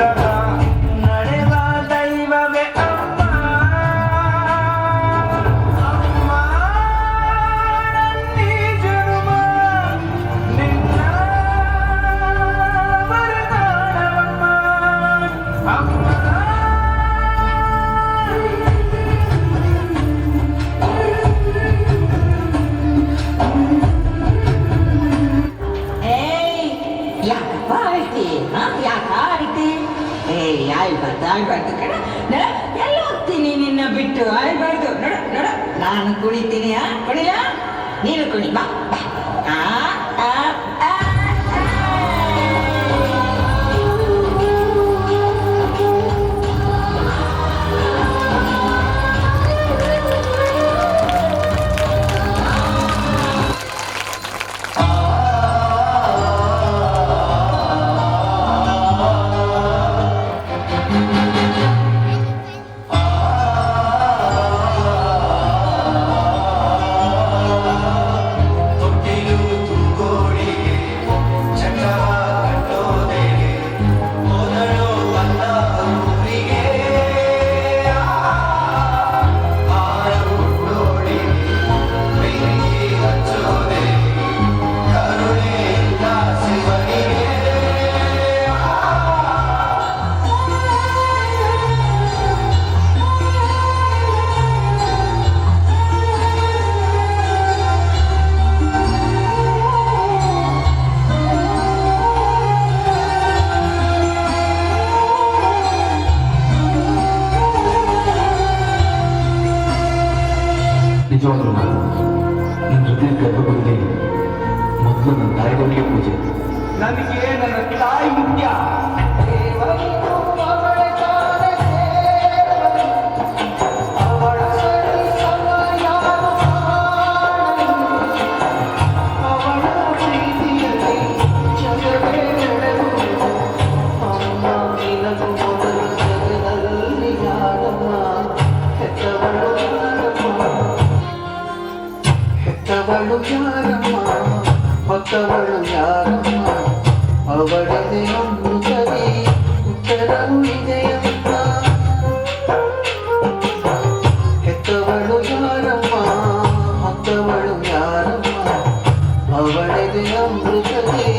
Mira ಆಯ್ಬಾರ್ದು ಆಳ್ಬಾರ್ದು ಕಣ. ಎಲ್ಲ ಹೋಗ್ತೀನಿ ನಿನ್ನ ಬಿಟ್ಟು. ಆಯ್ಬಾರ್ದು. ನೋಡ ನೋಡ. ನಾನು ಕುಣಿತೀನಿ ಕುಣಿಲ ನೀನು ಕುಣಿ ಬಾ. ಆ? ನಿಜವಾಗ್ಲೂ ನಾನು ನಿನ್ನ ಜೊತೆ ಗರ್ಭಗುಡಿಗೆ ಮೊದಲು ನನ್ನ ತಾಯಿಗಳಿಗೆ ಪೂಜೆ. ನನಗೆ ನನ್ನ ತಾಯಿ ಮುಖ್ಯ. മകളു ഞാരമ്മ മത്തവളു ഞാരമ്മ അവളെ ഒന്നു കവി ഉത്തരമുഴിതയമ്മ എത്തവളു ഞാരമ്മ മത്തവളു ഞാരമ്മ അവളെ അമൃതവി